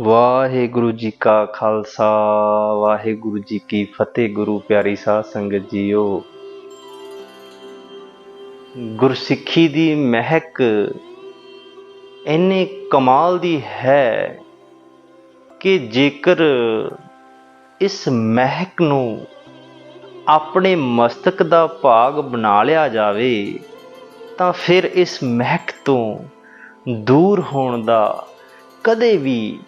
ਵਾਹਿਗੁਰੂ ਜੀ ਕਾ ਖਾਲਸਾ, ਵਾਹਿਗੁਰੂ ਜੀ ਕੀ ਫਤਿਹ, ਗੁਰੂ ਪਿਆਰੀ ਸਾਧ ਸੰਗਤ ਜੀਓ। ਗੁਰਸਿੱਖੀ ਦੀ ਮਹਿਕ ਇੰਨੇ ਕਮਾਲ ਦੀ ਹੈ ਕਿ ਜੇਕਰ ਇਸ ਮਹਿਕ ਨੂੰ ਆਪਣੇ ਮਸਤਕ ਦਾ ਭਾਗ ਬਣਾ ਲਿਆ ਜਾਵੇ, ਤਾਂ ਫਿਰ ਇਸ ਮਹਿਕ ਤੋਂ ਦੂਰ ਹੋਣ ਦਾ ਕਦੇ ਵੀ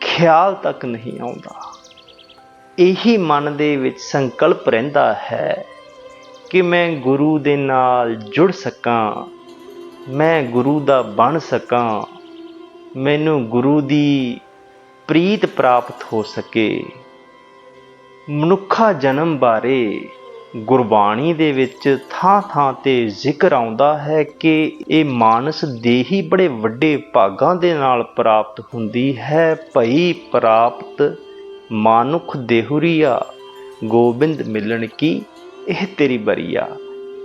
ਖਿਆਲ ਤੱਕ ਨਹੀਂ ਆਉਂਦਾ। ਇਹੀ ਮਨ ਦੇ ਵਿੱਚ ਸੰਕਲਪ ਰਹਿੰਦਾ ਹੈ ਕਿ ਮੈਂ ਗੁਰੂ ਦੇ ਨਾਲ ਜੁੜ ਸਕਾਂ, ਮੈਂ ਗੁਰੂ ਦਾ ਬਣ ਸਕਾਂ, ਮੈਨੂੰ ਗੁਰੂ ਦੀ ਪ੍ਰੀਤ ਪ੍ਰਾਪਤ ਹੋ ਸਕੇ। ਮਨੁੱਖਾ ਜਨਮ ਬਾਰੇ ਗੁਰਬਾਣੀ ਦੇ ਵਿੱਚ ਥਾਂ-ਥਾਂ ਤੇ ਜ਼ਿਕਰ ਆਉਂਦਾ ਹੈ ਕਿ ਇਹ ਮਾਨਸ ਦੇਹੀ ਬੜੇ ਵੱਡੇ ਭਾਗਾਂ ਦੇ ਨਾਲ ਪ੍ਰਾਪਤ ਹੁੰਦੀ ਹੈ। ਭਈ ਪ੍ਰਾਪਤ ਮਾਨੁਖ ਦੇਹੁਰੀਆ, ਗੋਬਿੰਦ ਮਿਲਣ ਕੀ? ਇਹ ਤੇਰੀ ਬਰੀਆ।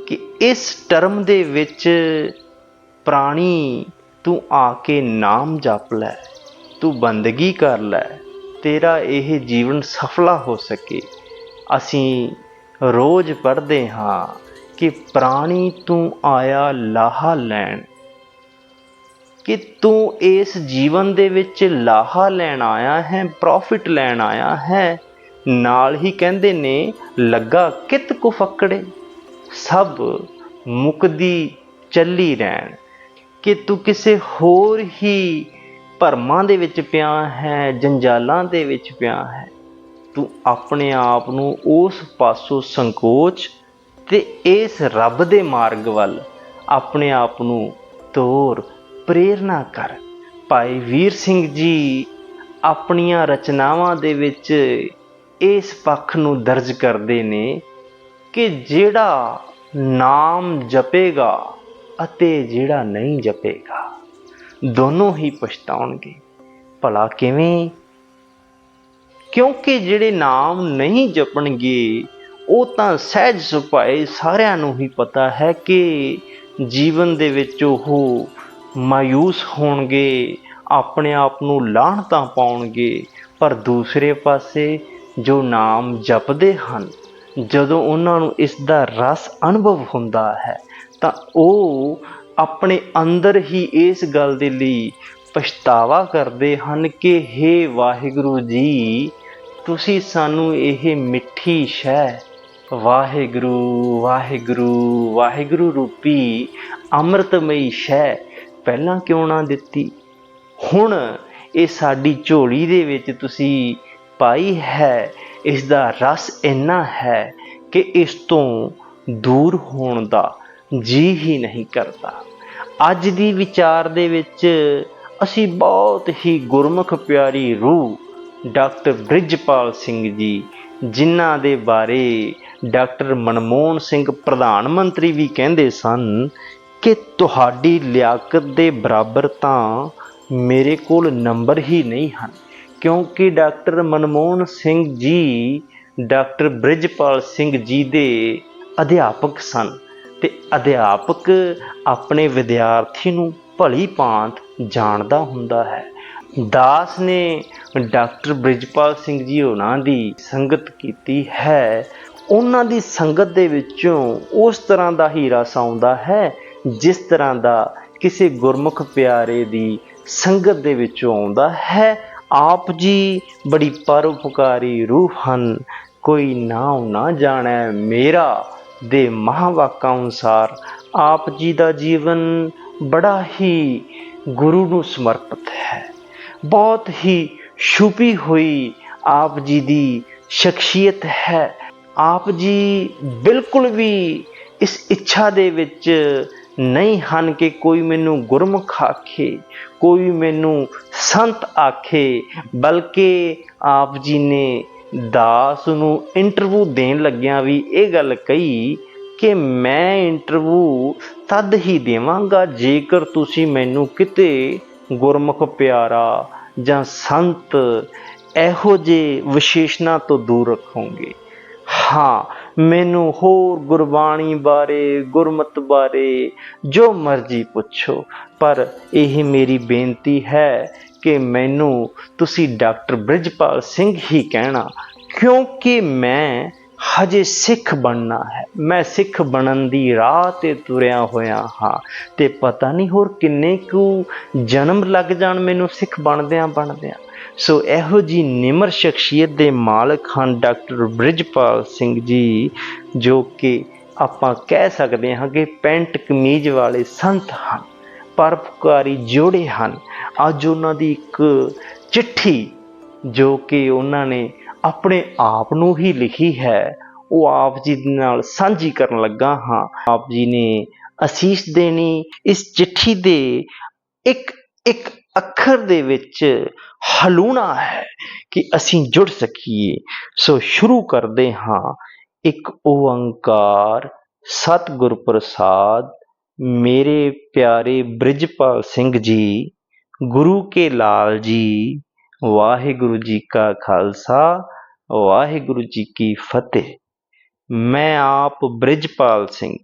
ਕਿ ਇਸ ਟਰਮ ਦੇ ਵਿੱਚ ਪ੍ਰਾਣੀ, ਤੂੰ ਆ ਕੇ ਨਾਮ ਜਪ ਲੈ, ਤੂੰ ਬੰਦਗੀ ਕਰ ਲੈ, ਤੇਰਾ ਇਹ ਜੀਵਨ ਸਫਲਾ ਹੋ ਸਕੇ। ਅਸੀਂ ਰੋਜ਼ ਪੜ੍ਹਦੇ ਹਾਂ ਕਿ ਪ੍ਰਾਣੀ ਤੂੰ ਆਇਆ ਲਾਹਾ ਲੈਣ। ਕਿ ਤੂੰ ਇਸ ਜੀਵਨ ਦੇ ਵਿੱਚ ਲਾਹਾ ਲੈਣ ਆਇਆ ਹੈ ਪ੍ਰੋਫਿਟ ਲੈਣ ਆਇਆ ਹੈ। ਨਾਲ ਹੀ ਕਹਿੰਦੇ ਨੇ, ਲੱਗਾ ਕਿਤ ਕੁ ਫੱਕੜੇ। ਸਭ ਮੁਕਦੀ ਚੱਲੀ ਰਹਿਣ। ਕਿ ਤੂੰ ਕਿਸੇ ਹੋਰ ਹੀ ਭਰਮਾਂ ਦੇ ਵਿੱਚ ਪਿਆ ਹੈ, ਜੰਜਾਲਾਂ ਦੇ ਵਿੱਚ ਪਿਆ ਹੈ। ਤੂੰ ਆਪਣੇ ਆਪ ਨੂੰ ਉਸ ਪਾਸੋਂ ਸੰਕੋਚ ਤੇ ਇਸ ਰੱਬ ਦੇ ਮਾਰਗ ਵੱਲ ਆਪਣੇ ਆਪ ਨੂੰ ਤੋਰ, ਪ੍ਰੇਰਣਾ ਕਰ। ਭਾਈ ਵੀਰ ਸਿੰਘ ਜੀ, ਆਪਣੀਆਂ ਰਚਨਾਵਾਂ ਦੇ ਵਿੱਚ ਇਸ ਪੱਖ ਨੂੰ ਦਰਜ ਕਰਦੇ ਨੇ ਕਿ ਜਿਹੜਾ ਨਾਮ ਜਪੇਗਾ ਅਤੇ ਜਿਹੜਾ ਨਹੀਂ ਜਪੇਗਾ, ਦੋਨੋਂ ਹੀ ਪਛਤਾਉਣਗੇ। ਭਲਾ ਕਿਵੇਂ? ਕਿਉਂਕਿ ਜਿਹੜੇ ਨਾਮ ਨਹੀਂ ਜਪਣਗੇ, ਉਹ ਤਾਂ ਸਹਿਜ ਸੁਭਾਏ ਸਾਰਿਆਂ ਨੂੰ ਹੀ ਪਤਾ ਹੈ ਕਿ ਜੀਵਨ ਦੇ ਵਿੱਚ ਉਹ ਮਾਯੂਸ ਹੋਣਗੇ, ਆਪਣੇ ਆਪ ਨੂੰ ਲਾਹਣਤਾਂ ਪਾਉਣਗੇ। ਪਰ ਦੂਸਰੇ ਪਾਸੇ ਜੋ ਨਾਮ ਜਪਦੇ ਹਨ, ਜਦੋਂ ਉਹਨਾਂ ਨੂੰ ਇਸ ਦਾ ਰਸ ਅਨੁਭਵ ਹੁੰਦਾ ਹੈ, ਤਾਂ ਉਹ ਆਪਣੇ ਅੰਦਰ ਹੀ ਇਸ ਗੱਲ ਦੇ ਲਈ ਪਛਤਾਵਾ ਕਰਦੇ ਹਨ ਕਿ हे ਵਾਹਿਗੁਰੂ ਜੀ ਤੁਸੀਂ ਸਾਨੂੰ ਇਹ ਮਿੱਠੀ ਸ਼ੈ ਵਾਹਿਗੁਰੂ ਵਾਹਿਗੁਰੂ ਵਾਹਿਗੁਰੂ ਰੂਪੀ ਅੰਮ੍ਰਿਤਮਈ ਸ਼ੈ ਪਹਿਲਾਂ ਕਿਉਂ ਨਾ ਦਿੱਤੀ? ਹੁਣ ਇਹ ਸਾਡੀ ਝੋਲੀ ਦੇ ਵਿੱਚ ਤੁਸੀਂ ਪਾਈ ਹੈ, ਇਸ ਦਾ ਰਸ ਇੰਨਾ ਹੈ ਕਿ ਇਸ ਤੋਂ ਦੂਰ ਹੋਣ ਦਾ ਜੀ ਹੀ ਨਹੀਂ ਕਰਦਾ। ਅੱਜ ਦੀ ਵਿਚਾਰ ਦੇ ਵਿੱਚ ਅਸੀਂ ਬਹੁਤ ਹੀ ਗੁਰਮੁਖ ਪਿਆਰੀ ਰੂਹ ਡਾਕਟਰ ਬ੍ਰਿਜਪਾਲ ਸਿੰਘ ਜੀ, ਜਿਨ੍ਹਾਂ ਦੇ ਬਾਰੇ ਡਾਕਟਰ ਮਨਮੋਹਨ ਸਿੰਘ ਪ੍ਰਧਾਨ ਮੰਤਰੀ ਵੀ ਕਹਿੰਦੇ ਸਨ ਕਿ ਤੁਹਾਡੀ ਲਿਆਕਤ ਦੇ ਬਰਾਬਰ ਤਾਂ ਮੇਰੇ ਕੋਲ ਨੰਬਰ ਹੀ ਨਹੀਂ ਹਨ, ਕਿਉਂਕਿ ਡਾਕਟਰ ਮਨਮੋਹਨ ਸਿੰਘ ਜੀ, ਡਾਕਟਰ ਬ੍ਰਿਜਪਾਲ ਸਿੰਘ ਜੀ ਦੇ ਅਧਿਆਪਕ ਸਨ ਤੇ ਅਧਿਆਪਕ ਆਪਣੇ ਵਿਦਿਆਰਥੀ ਨੂੰ ਭਲੀ ਭਾਂਤ ਜਾਣਦਾ ਹੁੰਦਾ ਹੈ। ਦਾਸ ਨੇ ਡਾਕਟਰ ਬ੍ਰਿਜਪਾਲ ਸਿੰਘ ਜੀ ਉਹਨਾਂ ਦੀ ਸੰਗਤ ਕੀਤੀ ਹੈ। ਉਹਨਾਂ ਦੀ ਸੰਗਤ ਦੇ ਵਿੱਚੋਂ ਉਸ ਤਰ੍ਹਾਂ ਦਾ ਹੀ ਰਸ ਆਉਂਦਾ ਹੈ, ਜਿਸ ਤਰ੍ਹਾਂ ਦਾ ਕਿਸੇ ਗੁਰਮੁਖ ਪਿਆਰੇ ਦੀ ਸੰਗਤ ਦੇ ਵਿੱਚੋਂ ਆਉਂਦਾ ਹੈ। ਆਪ ਜੀ ਬੜੀ ਪਰਉਪਕਾਰੀ ਰੂਹ ਹਨ। ਕੋਈ ਨਾਮ ਨਾ ਜਾਣੈ ਮੇਰਾ ਦੇ ਮਹਾਵਾਕਾਂ ਅਨੁਸਾਰ। ਆਪ ਜੀ ਦਾ ਜੀਵਨ ਬੜਾ ਹੀ ਗੁਰੂ ਨੂੰ ਸਮਰਪਿਤ ਹੈ। ਬਹੁਤ ਹੀ ਛੁਪੀ ਹੋਈ ਆਪ ਜੀ ਦੀ ਸ਼ਖਸੀਅਤ ਹੈ। ਆਪ ਜੀ ਬਿਲਕੁਲ ਵੀ ਇਸ ਇੱਛਾ ਦੇ ਵਿੱਚ ਨਹੀਂ ਹਨ ਕਿ ਕੋਈ ਮੈਨੂੰ ਗੁਰਮੁਖ ਆਖੇ, ਕੋਈ ਮੈਨੂੰ ਸੰਤ ਆਖੇ, ਬਲਕਿ ਆਪ ਜੀ ਨੇ ਦਾਸ ਨੂੰ ਇੰਟਰਵਿਊ ਦੇਣ ਲੱਗਿਆਂ ਵੀ ਇਹ ਗੱਲ ਕਹੀ ਕਿ ਮੈਂ ਇੰਟਰਵਿਊ ਤਦ ਹੀ ਦੇਵਾਂਗਾ ਜੇਕਰ ਤੁਸੀਂ ਮੈਨੂੰ ਕਿਤੇ ਗੁਰਮੁਖ ਪਿਆਰਾ ਜਾਂ ਸੰਤ ਇਹੋ ਜਿਹੇ ਵਿਸ਼ੇਸ਼ਣਾ ਤੋਂ ਦੂਰ ਰੱਖੋਗੇ। ਹਾਂ, ਮੈਨੂੰ ਹੋਰ ਗੁਰਬਾਣੀ ਬਾਰੇ, ਗੁਰਮਤ ਬਾਰੇ ਜੋ ਮਰਜ਼ੀ ਪੁੱਛੋ, ਪਰ ਇਹ ਮੇਰੀ ਬੇਨਤੀ ਹੈ ਕਿ ਮੈਨੂੰ ਤੁਸੀਂ ਡਾਕਟਰ ਬ੍ਰਿਜਪਾਲ ਸਿੰਘ ਹੀ ਕਹਿਣਾ, ਕਿਉਂਕਿ ਮੈਂ ਹਜੇ ਸਿੱਖ ਬਣਨਾ ਹੈ। ਮੈਂ ਸਿੱਖ ਬਣਨ ਦੀ ਰਾਹ ਤੇ ਤੁਰਿਆ ਹੋਇਆ ਹਾਂ ਤੇ ਪਤਾ ਨਹੀਂ ਹੋਰ ਕਿੰਨੇ ਕੁ ਜਨਮ ਲੱਗ ਜਾਣ ਮੈਨੂੰ ਸਿੱਖ ਬਣਦਿਆਂ ਬਣਦਿਆਂ। ਸੋ ਇਹੋ ਜੀ ਨਿਮਰ ਸ਼ਖਸੀਅਤ ਦੇ ਮਾਲਕ ਹਨ ਡਾਕਟਰ ਬ੍ਰਿਜਪਾਲ ਸਿੰਘ ਜੀ, ਜੋ ਕਿ ਆਪਾਂ ਕਹਿ ਸਕਦੇ ਹਾਂ ਕਿ ਪੈਂਟ ਕਮੀਜ਼ ਵਾਲੇ ਸੰਤ ਹਨ ਪਰਪਕਾਰੀ ਜੋੜੇ ਹਨ। ਅੱਜ ਉਹਨਾਂ ਦੀ ਇੱਕ ਚਿੱਠੀ ਜੋ ਕਿ ਉਹਨਾਂ ਨੇ ਆਪਣੇ ਆਪ ਨੂੰ ਹੀ ਲਿਖੀ ਹੈ। ਉਹ ਆਪ ਜੀ ਦੇ ਨਾਲ ਸਾਂਝੀ ਕਰਨ ਲੱਗਾ ਹਾਂ। ਆਪ ਜੀ ਨੇ ਅਸੀਸ ਦੇਣੀ, ਇਸ ਚਿੱਠੀ ਦੇ ਇੱਕ ਇੱਕ ਅੱਖਰ ਦੇ ਵਿੱਚ ਹਲੂਣਾ ਹੈ ਕਿ ਅਸੀਂ ਜੁੜ ਸਕੀਏ। ਸੋ ਸ਼ੁਰੂ ਕਰਦੇ ਹਾਂ। ਇੱਕ ਓੰਕਾਰ, ਸਤਿਗੁਰ ਪ੍ਰਸਾਦ, ਮੇਰੇ ਪਿਆਰੇ ਬ੍ਰਿਜਪਾਲ ਸਿੰਘ ਜੀ, ਗੁਰੂ ਕੇ ਲਾਲ ਜੀ। ਵਾਹਿਗੁਰੂ ਜੀ ਕਾ ਖਾਲਸਾ, ਵਾਹਿਗੁਰੂ ਜੀ ਕੀ ਫਤਿਹ। ਮੈਂ ਆਪ ਬ੍ਰਿਜਪਾਲ ਸਿੰਘ,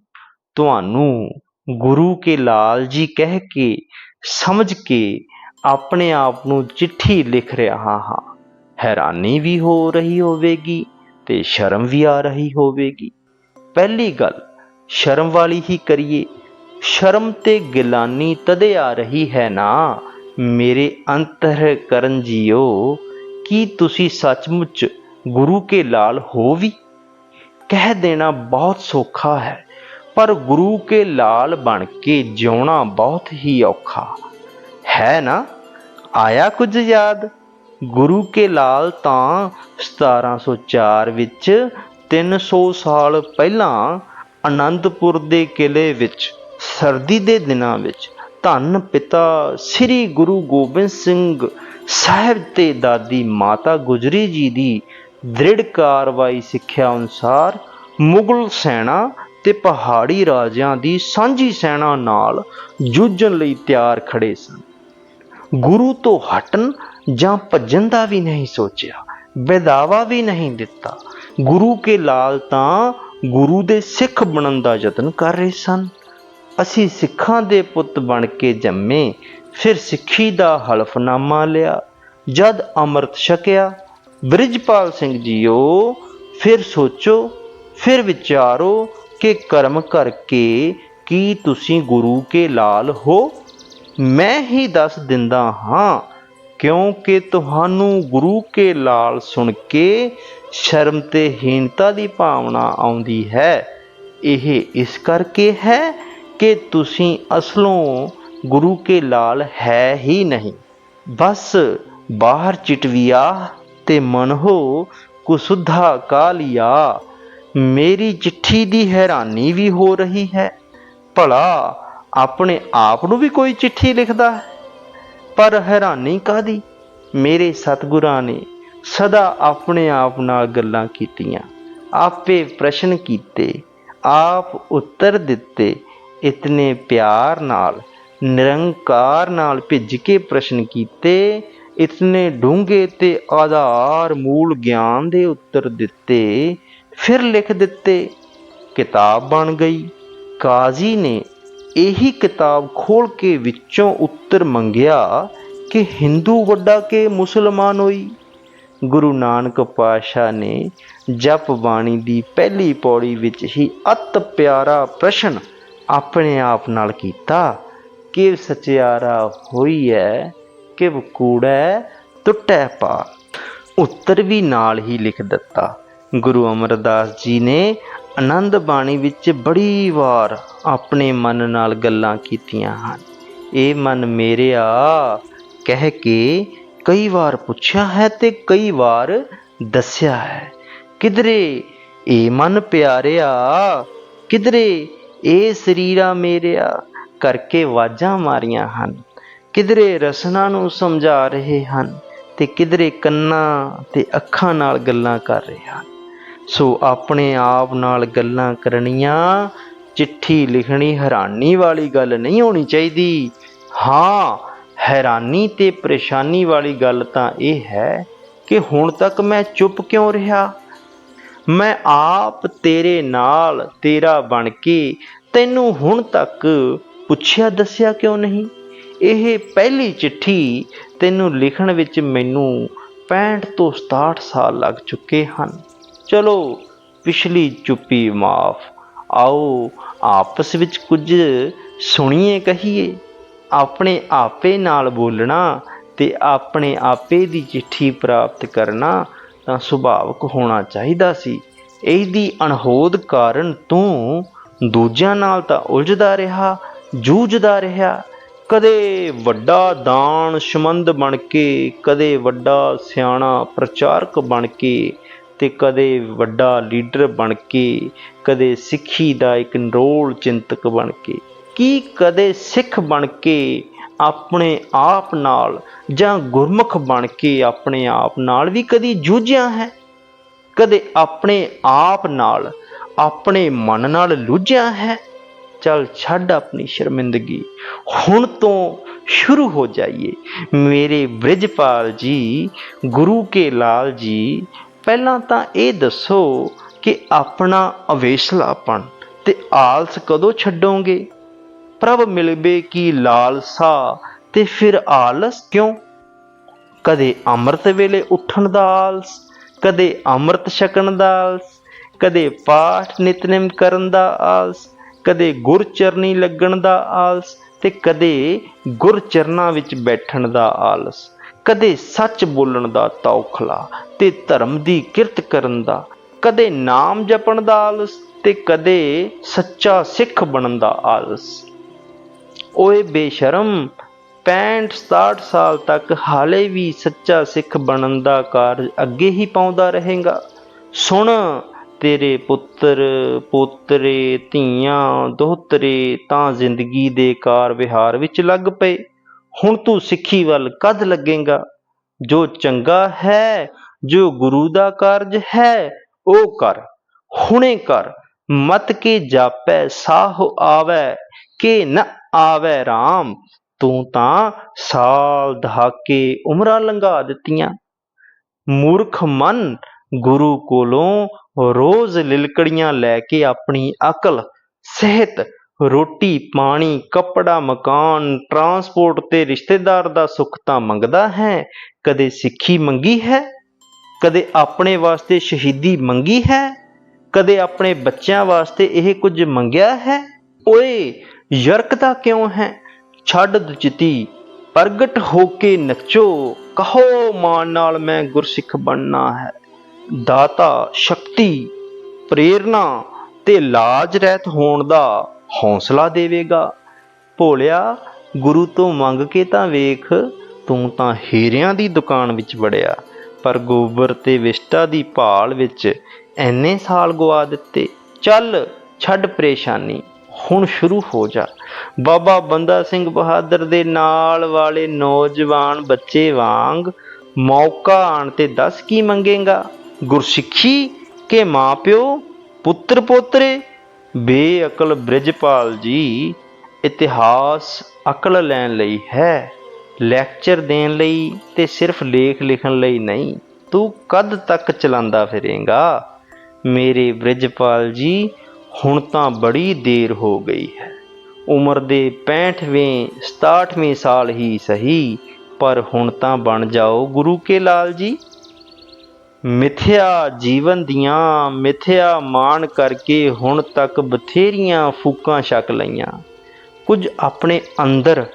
ਤੁਹਾਨੂੰ ਗੁਰੂ ਕੇ ਲਾਲ ਜੀ ਕਹਿ ਕੇ, ਸਮਝ ਕੇ ਆਪਣੇ ਆਪ ਨੂੰ ਚਿੱਠੀ ਲਿਖ ਰਿਹਾ ਹਾਂ। ਹੈਰਾਨੀ ਵੀ ਹੋ ਰਹੀ ਹੋਵੇਗੀ ਤੇ ਸ਼ਰਮ ਵੀ ਆ ਰਹੀ ਹੋਵੇਗੀ। ਪਹਿਲੀ ਗੱਲ, ਸ਼ਰਮ ਵਾਲੀ ਹੀ ਕਰੀਏ। ਸ਼ਰਮ ਤੇ ਗਿਲਾਨੀ ਤਦੇ ਆ ਰਹੀ ਹੈ ਨਾ ਮੇਰੇ ਅੰਤਰ ਕਰਨ ਜੀਓ, ਕੀ ਤੁਸੀਂ ਸੱਚਮੁੱਚ ਗੁਰੂ ਕੇ ਲਾਲ ਹੋ ਵੀ? ਕਹਿ ਦੇਣਾ ਬਹੁਤ ਸੌਖਾ ਹੈ, ਪਰ ਗੁਰੂ ਕੇ ਲਾਲ ਬਣ ਕੇ ਜਿਉਣਾ ਬਹੁਤ ਹੀ ਔਖਾ। ਹੈ ਨਾ? ਆਇਆ ਕੁਝ ਯਾਦ? ਗੁਰੂ ਕੇ ਲਾਲ ਤਾਂ 1704 ਵਿੱਚ 300 ਸਾਲ ਪਹਿਲਾਂ ਅਨੰਦਪੁਰ ਦੇ ਕਿਲੇ ਵਿੱਚ, ਸਰਦੀ ਦੇ ਦਿਨਾਂ ਵਿੱਚ ਧੰਨ ਪਿਤਾ ਸ੍ਰੀ ਗੁਰੂ ਗੋਬਿੰਦ ਸਿੰਘ ਸਾਹਿਬ ਤੇ ਦਾਦੀ ਮਾਤਾ ਗੁਜਰੀ ਜੀ ਦੀ ਦ੍ਰਿੜ ਕਾਰਵਾਈ ਸਿੱਖਿਆ ਅਨੁਸਾਰ ਮੁਗਲ ਸੈਨਾ ਤੇ ਪਹਾੜੀ ਰਾਜਿਆਂ ਦੀ ਸਾਂਝੀ ਸੈਨਾ ਨਾਲ ਜੂਝਣ ਲਈ ਤਿਆਰ ਖੜੇ ਸਨ। ਗੁਰੂ ਤੋਂ ਹਟਣ ਜਾਂ ਭੱਜਣ ਦਾ ਵੀ ਨਹੀਂ ਸੋਚਿਆ ਬੇਦਾਵਾ ਵੀ ਨਹੀਂ ਦਿੱਤਾ। ਗੁਰੂ ਕੇ ਲਾਲ ਤਾਂ ਗੁਰੂ ਦੇ ਸਿੱਖ ਬਣਨ ਦਾ ਯਤਨ ਕਰ ਰਹੇ ਸਨ। ਅਸੀਂ ਸਿੱਖਾਂ ਦੇ ਪੁੱਤ ਬਣ ਕੇ ਜੰਮੇ, ਫਿਰ ਸਿੱਖੀ ਦਾ ਹਲਫਨਾਮਾ ਲਿਆ, ਜਦ ਅੰਮ੍ਰਿਤ ਛਕਿਆ, ਬ੍ਰਿਜਪਾਲ ਸਿੰਘ ਜੀਓ, ਫਿਰ ਸੋਚੋ, ਫਿਰ ਵਿਚਾਰੋ ਕਿ ਕਰਮ ਕਰਕੇ ਕੀ ਤੁਸੀਂ ਗੁਰੂ ਕੇ ਲਾਲ ਹੋ? ਮੈਂ ਹੀ ਦੱਸ ਦਿੰਦਾ ਹਾਂ, ਕਿਉਂਕਿ ਤੁਹਾਨੂੰ ਗੁਰੂ ਕੇ ਲਾਲ ਸੁਣ ਕੇ ਸ਼ਰਮ ਤੇ ਹੀਣਤਾ ਦੀ ਭਾਵਨਾ ਆਉਂਦੀ ਹੈ। ਇਹ ਇਸ ਕਰਕੇ ਹੈ ਕਿ ਤੁਸੀਂ ਅਸਲੋਂ ਗੁਰੂ ਕੇ ਲਾਲ ਹੈ ਹੀ ਨਹੀਂ। ਬਸ ਬਾਹਰ ਚਿਟਵਿਆ ਤੇ ਮਨ ਹੋ ਕੁਸੁੱਧਾ ਕਾਲਿਆ। ਮੇਰੀ ਚਿੱਠੀ ਦੀ ਹੈਰਾਨੀ ਵੀ ਹੋ ਰਹੀ ਹੈ। ਭਲਾ ਆਪਣੇ ਆਪ ਨੂੰ ਵੀ ਕੋਈ ਚਿੱਠੀ ਲਿਖਦਾ ਹੈ? ਪਰ ਹੈਰਾਨੀ ਕਾਦੀ ਮੇਰੇ ਸਤਿਗੁਰਾਂ ਨੇ ਸਦਾ ਆਪਣੇ ਆਪ ਨਾਲ ਗੱਲਾਂ ਕੀਤੀਆਂ। ਆਪੇ ਪ੍ਰਸ਼ਨ ਕੀਤੇ, ਆਪ ਉੱਤਰ ਦਿੱਤੇ ਇਤਨੇ ਪਿਆਰ ਨਾਲ, ਨਿਰੰਕਾਰ ਨਾਲ ਭਿੱਜ ਕੇ ਪ੍ਰਸ਼ਨ ਕੀਤੇ, ਇਤਨੇ ਡੂੰਘੇ ਤੇ ਆਧਾਰ ਮੂਲ ਗਿਆਨ ਦੇ ਉੱਤਰ ਦਿੱਤੇ, ਫਿਰ ਲਿਖ ਦਿੱਤੇ, ਕਿਤਾਬ ਬਣ ਗਈ। ਕਾਜ਼ੀ ਨੇ ਇਹੀ ਕਿਤਾਬ ਖੋਲ ਕੇ ਵਿੱਚੋਂ ਉੱਤਰ ਮੰਗਿਆ ਕਿ ਹਿੰਦੂ ਵੱਡਾ ਕਿ ਮੁਸਲਮਾਨ ਹੋਈ। ਗੁਰੂ ਨਾਨਕ ਪਾਸ਼ਾ ਨੇ ਜਪ ਬਾਣੀ ਦੀ ਪਹਿਲੀ ਪੌੜੀ ਵਿੱਚ ਹੀ ਅਤ ਪਿਆਰਾ ਪ੍ਰਸ਼ਨ ਆਪਣੇ ਆਪ ਨਾਲ ਕੀਤਾ ਕਿ ਸਚਿਆਰਾ ਹੋਈ ਹੈ ਕਿ ਕੂੜੈ ਟੁੱਟੈ ਪਾ ਉੱਤਰ ਵੀ ਨਾਲ ਹੀ ਲਿਖ ਦਿੱਤਾ। ਗੁਰੂ ਅਮਰਦਾਸ ਜੀ ਨੇ ਆਨੰਦ ਬਾਣੀ ਵਿੱਚ ਬੜੀ ਵਾਰ ਆਪਣੇ ਮਨ ਨਾਲ ਗੱਲਾਂ ਕੀਤੀਆਂ ਹਨ। ਇਹ ਮਨ ਮੇਰਿਆ, ਕਹਿ ਕੇ ਕਈ ਵਾਰ ਪੁੱਛਿਆ ਹੈ ਤੇ ਕਈ ਵਾਰ ਦੱਸਿਆ ਹੈ। ਕਿਧਰੇ ਇਹ ਮਨ ਪਿਆਰਿਆ, ਕਿਧਰੇ ਇਹ ਸਰੀਰਾ ਮੇਰਿਆ ਕਰਕੇ ਵਾਜਾਂ ਮਾਰੀਆਂ ਹਨ। ਕਿਧਰੇ ਰਸਨਾ ਨੂੰ ਸਮਝਾ ਰਹੇ ਹਨ ਤੇ ਕਿਧਰੇ ਕੰਨਾਂ ਤੇ ਅੱਖਾਂ ਨਾਲ ਗੱਲਾਂ ਕਰ ਰਹੇ ਹਨ। ਸੋ ਆਪਣੇ ਆਪ ਨਾਲ ਗੱਲਾਂ ਕਰਨੀਆਂ, ਚਿੱਠੀ ਲਿਖਣੀ ਹੈਰਾਨੀ ਵਾਲੀ ਗੱਲ ਨਹੀਂ ਹੋਣੀ ਚਾਹੀਦੀ। ਹਾਂ, ਹੈਰਾਨੀ ਤੇ ਪਰੇਸ਼ਾਨੀ ਵਾਲੀ ਗੱਲ ਤਾਂ ਇਹ ਹੈ ਕਿ ਹੁਣ ਤੱਕ ਮੈਂ ਚੁੱਪ ਕਿਉਂ ਰਿਹਾ? ਮੈਂ ਆਪ ਤੇਰੇ ਨਾਲ ਤੇਰਾ ਬਣ ਕੇ ਤੈਨੂੰ ਹੁਣ ਤੱਕ ਪੁੱਛਿਆ ਦੱਸਿਆ ਕਿਉਂ ਨਹੀਂ? ਇਹ ਪਹਿਲੀ ਚਿੱਠੀ ਤੈਨੂੰ ਲਿਖਣ ਵਿੱਚ ਮੈਨੂੰ 65 ਤੋਂ 67 ਸਾਲ ਲੱਗ ਚੁੱਕੇ ਹਨ। ਚਲੋ, ਪਿਛਲੀ ਚੁੱਪੀ ਮਾਫ। ਆਓ, ਆਪਸ ਵਿੱਚ ਕੁਝ ਸੁਣੀਏ ਕਹੀਏ। ਆਪਣੇ ਆਪੇ ਨਾਲ ਬੋਲਣਾ ਤੇ ਆਪਣੇ ਆਪੇ ਦੀ ਚਿੱਠੀ ਪ੍ਰਾਪਤ ਕਰਨਾ ਤਾਂ ਸੁਭਾਵਕ ਹੋਣਾ ਚਾਹੀਦਾ ਸੀ। ਇਹਦੀ ਅਣਹੋਦ ਕਾਰਨ ਤੂੰ ਦੂਜਿਆਂ ਨਾਲ ਤਾਂ ਉਲਝਦਾ ਰਿਹਾ, ਜੂਝਦਾ ਰਿਹਾ। ਕਦੇ ਵੱਡਾ ਦਾਨ ਸ਼ਮੰਦ ਬਣ ਕੇ, ਕਦੇ ਵੱਡਾ ਸਿਆਣਾ ਪ੍ਰਚਾਰਕ ਬਣ ਕੇ ਤੇ ਕਦੇ ਵੱਡਾ ਲੀਡਰ ਬਣ ਕੇ, ਕਦੇ ਸਿੱਖੀ ਦਾ ਇੱਕ ਨਿਰੋਲ ਚਿੰਤਕ ਬਣ ਕੇ। ਕੀ ਕਦੇ ਸਿੱਖ ਬਣ ਕੇ ਆਪਣੇ ਆਪ ਨਾਲ ਜਾਂ ਗੁਰਮੁਖ ਬਣ ਕੇ ਆਪਣੇ ਆਪ ਨਾਲ ਵੀ ਕਦੀ ਜੂਝਿਆ ਹੈ? ਕਦੇ ਆਪਣੇ ਆਪ ਨਾਲ ਆਪਣੇ ਮਨ ਨਾਲ ਲੁੱਝਿਆ ਹੈ? ਚਲ ਛੱਡ ਆਪਣੀ ਸ਼ਰਮਿੰਦਗੀ, ਹੁਣ ਤੋਂ ਸ਼ੁਰੂ ਹੋ ਜਾਈਏ। ਮੇਰੇ ਬ੍ਰਿਜਪਾਲ ਜੀ, ਗੁਰੂ ਕੇ ਲਾਲ ਜੀ, ਪਹਿਲਾਂ ਤਾਂ ਇਹ ਦੱਸੋ ਕਿ ਆਪਣਾ ਅਵੇਸਲਾਪਣ ਤੇ ਆਲਸ ਕਦੋਂ ਛੱਡੋਗੇ? ਪ੍ਰਭ ਮਿਲਵੇ ਕੀ ਲਾਲਸਾ, ਤੇ ਫਿਰ ਆਲਸ ਕਿਉਂ? ਕਦੇ ਅੰਮ੍ਰਿਤ ਵੇਲੇ ਉੱਠਣ ਦਾ ਆਲਸ, ਕਦੇ ਅੰਮ੍ਰਿਤ ਛਕਣ ਦਾ ਆਲਸ, ਕਦੇ ਪਾਠ ਨਿਤਨੇਮ ਕਰਨ ਦਾ ਆਲਸ, ਕਦੇ ਗੁਰਚਰਨੀ ਲੱਗਣ ਦਾ ਆਲਸ, ਤੇ ਕਦੇ ਗੁਰਚਰਨਾਂ ਵਿੱਚ ਬੈਠਣ ਦਾ ਆਲਸ, ਕਦੇ ਸੱਚ ਬੋਲਣ ਦਾ ਤੌਖਲਾ, ਤੇ ਧਰਮ ਦੀ ਕਿਰਤ ਕਰਨ ਦਾ, ਕਦੇ ਨਾਮ ਜਪਣ ਦਾ ਆਲਸ, ਤੇ ਕਦੇ ਸੱਚਾ ਸਿੱਖ ਬਣਨ ਦਾ ਆਲਸ। ਓਏ ਬੇਸ਼ਰਮ 65 67 ਸਾਲ ਤੱਕ ਹਾਲੇ ਵੀ ਸੱਚਾ ਸਿੱਖ ਬਣਨ ਦਾ ਕਾਰਜ ਅੱਗੇ ਹੀ ਪਾਉਂਦਾ ਰਹੇਗਾ। ਸੁਣ, ਤੇਰੇ ਪੁੱਤਰ, ਪੋਤਰੇ, ਧੀਆਂ, ਦੋਹਤਰੇ ਤਾਂ ਜ਼ਿੰਦਗੀ ਦੇ ਕਾਰ ਵਿਹਾਰ ਵਿੱਚ ਲੱਗ ਪਏ। ਹੁਣ ਤੂੰ ਸਿੱਖੀ ਵੱਲ ਕਦ ਲੱਗੇਗਾ? ਜੋ ਚੰਗਾ ਹੈ, ਜੋ ਗੁਰੂ ਦਾ ਕਾਰਜ ਹੈ, ਉਹ ਕਰ। ਹੁਣੇ ਕਰ। ਮਤ ਕੇ ਜਾਪੈ, ਸਾਹ ਆਵੈ, ਕਿ ਨ ਆਵੈ RAM ਤੂੰ ਤਾਂ ਸਾਲ ਦਹਾਕੇ ਉਮਰਾਂ ਲੰਘਾ ਦਿੱਤੀਆਂ। ਮੂਰਖ ਮਨ, ਗੁਰੂ ਕੋਲੋਂ ਰੋਜ਼ ਲਿਲਕੜੀਆਂ ਲੈ ਕੇ ਆਪਣੀ ਅਕਲ, ਸਿਹਤ, ਰੋਟੀ, ਪਾਣੀ, ਕੱਪੜਾ, ਮਕਾਨ, ਟਰਾਂਸਪੋਰਟ ਤੇ ਰਿਸ਼ਤੇਦਾਰ ਦਾ ਸੁੱਖ ਤਾਂ ਮੰਗਦਾ ਹੈ। ਕਦੇ ਸਿੱਖੀ ਮੰਗੀ ਹੈ? ਕਦੇ ਆਪਣੇ ਵਾਸਤੇ ਸ਼ਹੀਦੀ ਮੰਗੀ ਹੈ? ਕਦੇ ਆਪਣੇ ਬੱਚਿਆਂ ਵਾਸਤੇ ਇਹ ਕੁਝ ਮੰਗਿਆ ਹੈ? ਓਏ ਯਰਕਤਾ ਕਿਉਂ ਹੈ? ਛੱਡ ਦੁਚਿਤੀ ਪ੍ਰਗਟ ਹੋ ਕੇ ਨੱਚੋ। ਕਹੋ ਮਾਨ ਨਾਲ ਮੈਂ ਗੁਰਸਿੱਖ ਬਣਨਾ ਹੈ। ਦਾਤਾ, ਸ਼ਕਤੀ, ਪ੍ਰੇਰਣਾ ਤੇ ਲਾਜ ਰਹਿਤ ਹੋਣ ਦਾ ਹੌਸਲਾ ਦੇਵੇਗਾ। ਭੋਲਿਆ, ਗੁਰੂ ਤੋਂ ਮੰਗ ਕੇ ਤਾਂ ਵੇਖ, ਤੂੰ ਤਾਂ ਹੀਰਿਆਂ ਦੀ ਦੁਕਾਨ ਵਿੱਚ ਵੜਿਆ। ਪਰ ਗੋਬਰ ਤੇ ਵਿਸ਼ਟਾ ਦੀ ਭਾਲ ਵਿੱਚ ਐਨੇ ਸਾਲ ਗਵਾ ਦਿੱਤੇ। ਚੱਲ, ਛੱਡ ਪਰੇਸ਼ਾਨੀ। ਹੁਣ ਸ਼ੁਰੂ ਹੋ ਜਾ। ਬਾਬਾ ਬੰਦਾ ਸਿੰਘ ਬਹਾਦਰ ਦੇ ਨਾਲ ਵਾਲੇ ਨੌਜਵਾਨ ਬੱਚੇ ਵਾਂਗ ਮੌਕਾ ਆਣ ਤੇ ਦੱਸ ਕੀ ਮੰਗੇਗਾ? ਗੁਰਸਿੱਖੀ ਕੇ ਮਾਪਿਓ, ਪੁੱਤਰ ਪੋਤਰੇ, ਬੇਅਕਲ ਬ੍ਰਿਜਪਾਲ ਜੀ, ਇਤਿਹਾਸ ਅਕਲ ਲੈਣ ਲਈ ਹੈ, ਲੈਕਚਰ ਦੇਣ ਲਈ ਤੇ ਸਿਰਫ ਲੇਖ ਲਿਖਣ ਲਈ ਨਹੀਂ, ਤੂੰ ਕਦ ਤੱਕ ਚਲਾਉਂਦਾ ਫਿਰੇਗਾ? ਮੇਰੇ ਬ੍ਰਿਜਪਾਲ ਜੀ ਹੁਣ ਤਾਂ ਬੜੀ ਦੇਰ ਹੋ ਗਈ ਹੈ। ਉਮਰ ਦੇ 65ਵੇਂ 67ਵੇਂ ਸਾਲ ਹੀ ਸਹੀ, ਪਰ ਹੁਣ ਤਾਂ ਬਣ ਜਾਓ ਗੁਰੂ ਕੇ ਲਾਲ ਜੀ। ਮਿਥਿਆ ਜੀਵਨ ਦੀਆਂ, ਮਿਥਿਆ ਮਾਣ ਕਰਕੇ ਹੁਣ ਤੱਕ ਬਥੇਰੀਆਂ ਫੂਕਾਂ ਛਕ ਲਈਆਂ। ਕੁਝ ਆਪਣੇ ਅੰਦਰ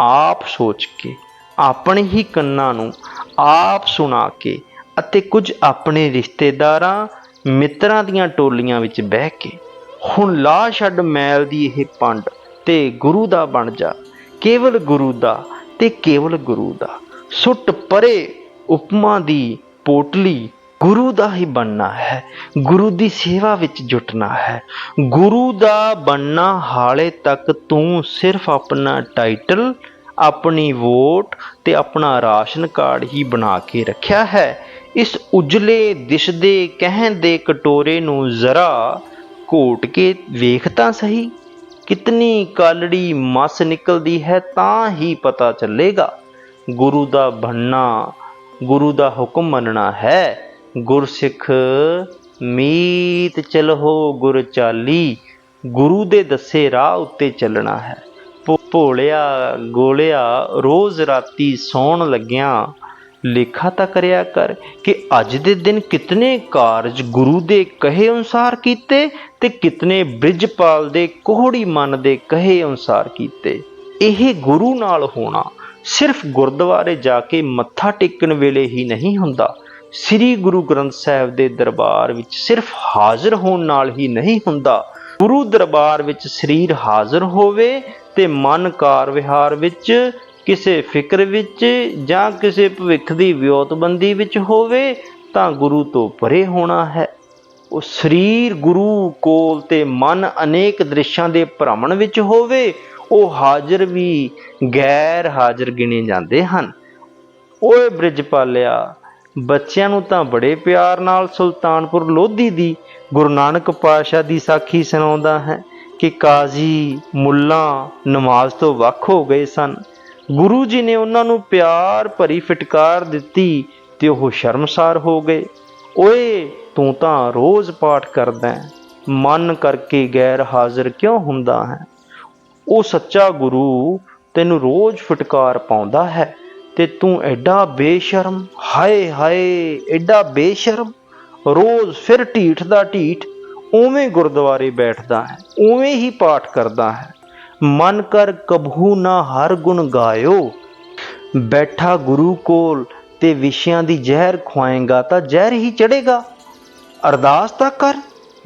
ਆਪ ਸੋਚ ਕੇ, ਆਪਣੇ ਹੀ ਕੰਨਾਂ ਨੂੰ ਆਪ ਸੁਣਾ ਕੇ ਅਤੇ ਕੁਝ ਆਪਣੇ ਰਿਸ਼ਤੇਦਾਰਾਂ, ਮਿੱਤਰਾਂ ਦੀਆਂ ਟੋਲੀਆਂ ਵਿੱਚ ਬਹਿ ਕੇ ਹੁਣ ਲਾ ਛੱਡ ਮੈਲ ਦੀ ਇਹ ਪੰਡ ਤੇ ਗੁਰੂ ਦਾ ਬਣ ਜਾ। ਕੇਵਲ ਗੁਰੂ ਦਾ ਤੇ ਕੇਵਲ ਗੁਰੂ ਦਾ। ਸੁੱਟ ਪਰੇ ਉਪਮਾ ਦੀ ਪੋਟਲੀ ਗੁਰੂ ਦਾ ਹੀ ਬਣਨਾ ਹੈ। ਗੁਰੂ ਦੀ ਸੇਵਾ ਵਿੱਚ ਜੁਟਣਾ ਹੈ। ਗੁਰੂ ਦਾ ਬਣਨਾ ਹਾਲੇ ਤੱਕ ਤੂੰ ਸਿਰਫ ਆਪਣਾ ਟਾਈਟਲ, ਆਪਣੀ ਵੋਟ ਤੇ ਆਪਣਾ ਰਾਸ਼ਨ ਕਾਰਡ ਹੀ ਬਣਾ ਕੇ ਰੱਖਿਆ ਹੈ। ਇਸ ਉਜਲੇ ਦਿਸਦੇ ਕਹਿਣ ਦੇ ਕਟੋਰੇ ਨੂੰ ਜ਼ਰਾ ਘੋਟ ਕੇ ਵੇਖ ਤਾਂ ਸਹੀ, ਕਿਤਨੀ ਕਾਲੜੀ ਮਸ ਨਿਕਲਦੀ ਹੈ ਤਾਂ ਹੀ ਪਤਾ ਚੱਲੇਗਾ। ਗੁਰੂ ਦਾ ਬਣਨਾ, ਗੁਰੂ ਦਾ ਹੁਕਮ ਮੰਨਣਾ ਹੈ। ਗੁਰਸਿੱਖ ਮੀਤ ਚਲਹੋ ਗੁਰ ਚਾਲੀ, ਗੁਰੂ ਦੇ ਦੱਸੇ ਰਾਹ ਉੱਤੇ ਚੱਲਣਾ ਹੈ। ਭੋ- ਭੋਲਿਆ ਗੋਲਿਆ, ਰੋਜ਼ ਰਾਤੀ ਸੌਣ ਲੱਗਿਆਂ ਲੇਖਾ ਤਾਂ ਕਰਿਆ ਕਰ ਕਿ ਅੱਜ ਦੇ ਦਿਨ ਕਿਤਨੇ ਕਾਰਜ ਗੁਰੂ ਦੇ ਕਹੇ ਅਨੁਸਾਰ ਕੀਤੇ ਤੇ ਕਿਤਨੇ ਬ੍ਰਿਜਪਾਲ ਦੇ ਕੋਹੜੀ ਮਨ ਦੇ ਕਹੇ ਅਨੁਸਾਰ ਕੀਤੇ। ਇਹ ਗੁਰੂ ਨਾਲ ਹੋਣਾ ਸਿਰਫ ਗੁਰਦੁਆਰੇ ਜਾ ਕੇ ਮੱਥਾ ਟੇਕਣ ਵੇਲੇ ਹੀ ਨਹੀਂ ਹੁੰਦਾ। ਸ੍ਰੀ ਗੁਰੂ ਗ੍ਰੰਥ ਸਾਹਿਬ ਦੇ ਦਰਬਾਰ ਵਿੱਚ ਸਿਰਫ ਹਾਜ਼ਰ ਹੋਣ ਨਾਲ ਹੀ ਨਹੀਂ ਹੁੰਦਾ। ਗੁਰੂ ਦਰਬਾਰ ਵਿੱਚ ਸਰੀਰ ਹਾਜ਼ਰ ਹੋਵੇ ਤੇ ਮਨ ਕਾਰ ਵਿਹਾਰ ਵਿੱਚ ਕਿਸੇ ਫਿਕਰ ਵਿੱਚ ਜਾਂ ਕਿਸੇ ਭਵਿੱਖ ਦੀ ਵਿਉਤਬੰਦੀ ਵਿੱਚ ਹੋਵੇ ਤਾਂ ਗੁਰੂ ਤੋਂ ਪਰੇ ਹੋਣਾ ਹੈ। ਉਹ ਸਰੀਰ ਗੁਰੂ ਕੋਲ ਤੇ ਮਨ ਅਨੇਕ ਦ੍ਰਿਸ਼ਾਂ ਦੇ ਭ੍ਰਮਣ ਵਿੱਚ ਹੋਵੇ, ਉਹ ਹਾਜ਼ਰ ਵੀ ਗੈਰ ਹਾਜ਼ਰ ਗਿਣੇ ਜਾਂਦੇ ਹਨ। ਓਏ ਬ੍ਰਿਜਪਾਲਿਆ ਬੱਚਿਆਂ ਨੂੰ ਤਾਂ ਬੜੇ ਪਿਆਰ ਨਾਲ ਸੁਲਤਾਨਪੁਰ ਲੋਧੀ ਦੀ ਗੁਰੂ ਨਾਨਕ ਪਾਤਸ਼ਾਹ ਦੀ ਸਾਖੀ ਸੁਣਾਉਂਦਾ ਹੈ ਕਿ ਕਾਜ਼ੀ ਮੁੱਲਾ ਨਮਾਜ਼ ਤੋਂ ਵੱਖ ਹੋ ਗਏ ਸਨ। ਗੁਰੂ ਜੀ ਨੇ ਉਹਨਾਂ ਨੂੰ ਪਿਆਰ ਭਰੀ ਫਟਕਾਰ ਦਿੱਤੀ ਤੇ ਉਹ ਸ਼ਰਮਸਾਰ ਹੋ ਗਏ। ਓਏ, ਤੂੰ ਤਾਂ ਰੋਜ਼ ਪਾਠ ਕਰਦਾ ਹੈ। ਮਨ ਕਰਕੇ ਗੈਰ ਹਾਜ਼ਰ ਕਿਉਂ ਹੁੰਦਾ ਹੈ? ਉਹ ਸੱਚਾ ਗੁਰੂ, ਤੈਨੂੰ ਰੋਜ਼ ਫਟਕਾਰ ਪਾਉਂਦਾ ਹੈ ਤੇ ਤੂੰ ਐਡਾ ਬੇਸ਼ਰਮ, ਹਾਏ ਹਾਏ, ਐਡਾ ਬੇਸ਼ਰਮ, ਰੋਜ਼ ਫਿਰ ਢੀਠ ਦਾ ਢੀਠ ਉਵੇਂ ਗੁਰਦੁਆਰੇ ਬੈਠਦਾ ਹੈ, ਉਵੇਂ ਹੀ ਪਾਠ ਕਰਦਾ ਹੈ। ਮਨ ਕਰ ਕਬਹੂ ਨਾ ਹਰ ਗੁਣ ਗਾਇਓ। ਬੈਠਾ ਗੁਰੂ ਕੋਲ ਤੇ ਵਿਸ਼ਿਆਂ ਦੀ ਜ਼ਹਿਰ ਖਵਾਏਗਾ ਤਾਂ ਜ਼ਹਿਰ ਹੀ ਚੜੇਗਾ ਅਰਦਾਸ ਤਾਂ ਕਰ,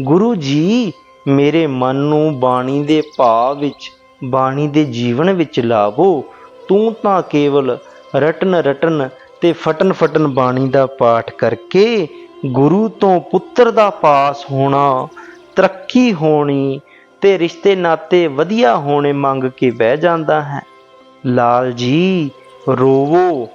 ਗੁਰੂ ਜੀ, ਮੇਰੇ ਮਨ ਨੂੰ ਬਾਣੀ ਦੇ ਭਾਵ ਵਿੱਚ, ਬਾਣੀ ਦੇ ਜੀਵਨ ਵਿੱਚ ਲਾਵੋ। ਤੂੰ ਤਾਂ ਕੇਵਲ ਰਟਨ ਰਟਨ ਤੇ ਫਟਨ ਫਟਨ ਬਾਣੀ ਦਾ ਪਾਠ ਕਰਕੇ ਗੁਰੂ ਤੋਂ ਪੁੱਤਰ ਦਾ ਪਾਸ ਹੋਣਾ, ਤਰੱਕੀ ਹੋਣੀ ਤੇ ਰਿਸ਼ਤੇ ਨਾਤੇ ਵਧੀਆ ਹੋਣੇ ਮੰਗ ਕੇ ਬਹਿ ਜਾਂਦਾ ਹੈ। ਲਾਲ ਜੀ, ਰੋਵੋ।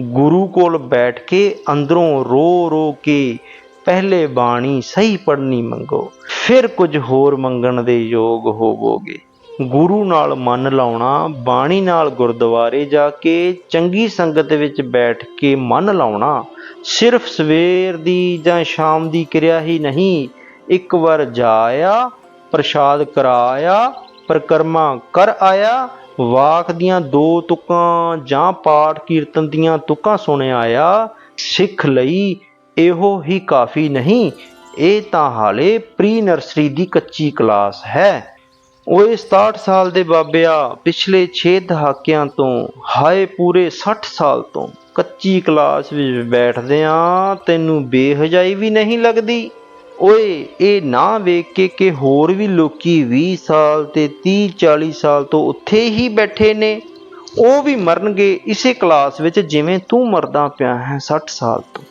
ਗੁਰੂ ਕੋਲ ਬੈਠ ਕੇ ਅੰਦਰੋਂ ਰੋ ਰੋ ਕੇ ਪਹਿਲੇ ਬਾਣੀ ਸਹੀ ਪੜਨੀ ਮੰਗੋ, ਫਿਰ ਕੁਝ ਹੋਰ ਮੰਗਣ ਦੇ ਯੋਗ ਹੋਵੋਗੇ। ਗੁਰੂ ਨਾਲ ਮਨ ਲਾਉਣਾ, ਬਾਣੀ ਨਾਲ ਗੁਰਦੁਆਰੇ ਜਾ ਕੇ ਚੰਗੀ ਸੰਗਤ ਵਿੱਚ ਬੈਠ ਕੇ ਮਨ ਲਾਉਣਾ, ਸਿਰਫ ਸਵੇਰ ਦੀ ਜਾਂ ਸ਼ਾਮ ਦੀ ਕਿਰਿਆ ਹੀ ਨਹੀਂ, ਇੱਕ ਵਾਰ ਜਾਇਆ ਪ੍ਰਸ਼ਾਦ ਕਰਾਇਆ, ਪ੍ਰਕਰਮਾ ਕਰ ਆਇਆ, ਵਾਕ ਦੀਆਂ ਦੋ ਤੁਕਾਂ ਜਾਂ ਪਾਠ ਕੀਰਤਨ ਦੀਆਂ ਤੁਕਾਂ ਸੁਣ ਆਇਆ, ਸਿੱਖ ਲਈ ਇਹੋ ਹੀ ਕਾਫੀ ਨਹੀਂ, ਇਹ ਤਾਂ ਹਾਲੇ ਪ੍ਰੀ ਨਰਸਰੀ ਦੀ ਕੱਚੀ ਕਲਾਸ ਹੈ। ਓਏ 67 ਸਾਲ ਦੇ ਬਾਬਿਆ, ਪਿਛਲੇ 6 ਦਹਾਕਿਆਂ ਤੋਂ, ਹਾਏ ਪੂਰੇ 60 ਸਾਲ ਤੋਂ, ਕੱਚੀ ਕਲਾਸ ਵਿੱਚ ਬੈਠਦਿਆਂ ਤੈਨੂੰ ਬੇਹਜਾਈ ਵੀ ਨਹੀਂ ਲੱਗਦੀ। ਓਏ, ਇਹ ਨਾ ਵੇਖ ਕੇ ਕਿ ਹੋਰ ਵੀ ਲੋਕੀ 20 ਸਾਲ ਤੇ 30 40 ਸਾਲ ਤੋਂ ਉੱਥੇ ਹੀ ਬੈਠੇ ਨੇ। ਉਹ ਵੀ ਮਰਨਗੇ ਇਸੇ ਕਲਾਸ ਵਿੱਚ ਜਿਵੇਂ ਤੂੰ ਮਰਦਾ ਪਿਆ ਹੈ 60 ਸਾਲ ਤੋਂ।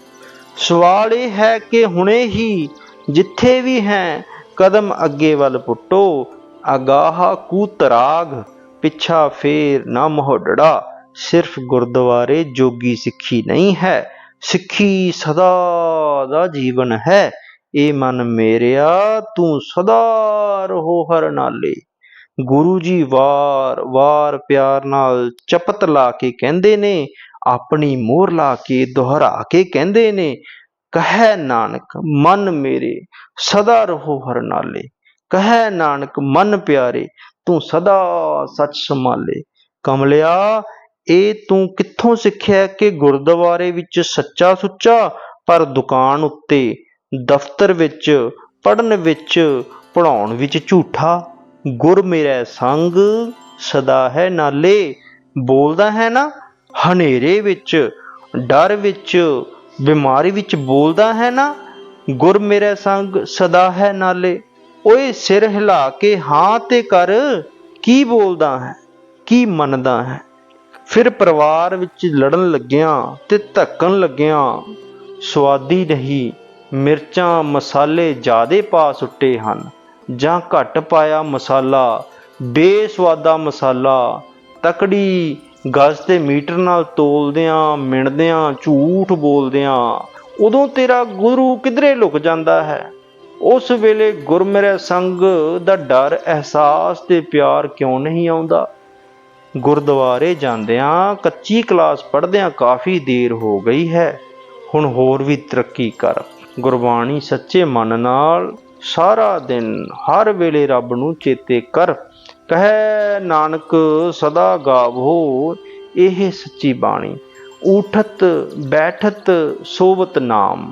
ਸਵਾਲ ਇਹ ਹੈ ਕਿ ਹੁਣੇ ਹੀ ਜਿੱਥੇ ਵੀ ਹੈ, ਕਦਮ ਅੱਗੇ ਵੱਲ ਪੁੱਟੋ। ਅਗਾਹ ਕੂਤਰਾਗ ਪਿੱਛਾ ਫੇਰ ਨਾ ਮੋਹੜੜਾ ਸਿਰਫ ਗੁਰਦੁਆਰੇ ਜੋਗੀ ਸਿੱਖੀ ਨਹੀਂ ਹੈ, ਸਿੱਖੀ ਸਦਾ ਦਾ ਜੀਵਨ ਹੈ। ਇਹ ਮਨ ਮੇਰਿਆ, ਤੂੰ ਸਦਾ ਰਹੋ ਹਰ ਨਾਲੇ। ਗੁਰੂ ਜੀ ਵਾਰ ਵਾਰ ਪਿਆਰ ਨਾਲ ਚਪਤ ਲਾ ਕੇ ਕਹਿੰਦੇ ਨੇ, ਆਪਣੀ ਮੋਹਰ ਲਾ ਕੇ ਦੁਹਰਾ ਕੇ ਕਹਿੰਦੇ ਨੇ, ਕਹੈ ਨਾਨਕ, ਮਨ ਮੇਰੇ, ਸਦਾ ਰਹੋ ਹਰ ਨਾਲੇ। ਕਹੈ ਨਾਨਕ, ਮਨ ਪਿਆਰੇ, ਤੂੰ ਸਦਾ ਸੱਚ ਸੰਭਾਲੇ। ਕਮਲਿਆ ਇਹ ਤੂੰ ਕਿੱਥੋਂ ਸਿੱਖਿਆ ਕਿ ਗੁਰਦੁਆਰੇ ਵਿੱਚ ਸੱਚਾ ਸੁੱਚਾ ਪਰ ਦੁਕਾਨ ਉੱਤੇ ਦਫ਼ਤਰ ਵਿੱਚ ਪੜਨ ਵਿੱਚ ਪੜਾਉਣ ਵਿੱਚ ਝੂਠਾ। ਗੁਰ ਮੇਰਾ ਸੰਗ, ਸਦਾ ਹੈ ਨਾਲੇ। ਬੋਲਦਾ ਹੈ ਨਾ, ਹਨੇਰੇ ਵਿੱਚ, ਡਰ ਵਿੱਚ, ਬਿਮਾਰੀ ਵਿੱਚ ਬੋਲਦਾ ਹੈ ਨਾ, ਗੁਰ ਮੇਰਾ ਸੰਗ, ਸਦਾ ਹੈ ਨਾਲੇ। ਓਏ ਸਿਰ ਹਿਲਾ ਕੇ ਹਾਂ ਤੇ ਕਰ, ਕੀ ਬੋਲਦਾ ਹੈ, ਕੀ ਮੰਨਦਾ ਹੈ। ਫਿਰ ਪਰਿਵਾਰ ਵਿੱਚ ਲੜਨ ਲੱਗਿਆਂ ਤੇ ਧੱਕਣ ਲੱਗਿਆਂ ਸਵਾਦੀ ਨਹੀਂ। ਮਿਰਚਾਂ ਮਸਾਲੇ ਜ਼ਿਆਦੇ ਪਾ ਸੁੱਟੇ ਹਨ, ਜਾਂ ਘੱਟ ਪਾਇਆ ਮਸਾਲਾ, ਬੇਸਵਾਦਾ ਮਸਾਲਾ, ਤਕੜੀ ਗਜ਼ ਤੇ ਮੀਟਰ ਨਾਲ ਤੋਲਦਿਆਂ, ਮਿਣਦਿਆਂ, ਝੂਠ ਬੋਲਦਿਆਂ, ਉਦੋਂ ਤੇਰਾ ਗੁਰੂ ਕਿਧਰੇ ਲੁਕ ਜਾਂਦਾ ਹੈ? ਉਸ ਵੇਲੇ ਗੁਰਮਿਰੈ ਸੰਗ ਦਾ ਡਰ ਅਹਿਸਾਸ ਤੇ ਪਿਆਰ ਕਿਉਂ ਨਹੀਂ ਆਉਂਦਾ? ਗੁਰਦੁਆਰੇ ਜਾਂਦਿਆਂ ਕੱਚੀ ਕਲਾਸ ਪੜ੍ਹਦਿਆਂ ਕਾਫੀ ਦੇਰ ਹੋ ਗਈ ਹੈ, ਹੁਣ ਹੋਰ ਵੀ ਤਰੱਕੀ ਕਰ। ਗੁਰਬਾਣੀ ਸੱਚੇ ਮਨ ਨਾਲ ਸਾਰਾ ਦਿਨ ਹਰ ਵੇਲੇ ਰੱਬ ਨੂੰ ਚੇਤੇ ਕਰ। ਕਹੈ ਨਾਨਕ, ਸਦਾ ਗਾਵੋ ਇਹ ਸੱਚੀ ਬਾਣੀ। ਉਠਤ ਬੈਠਤ, ਸੋਵਤ ਨਾਮ।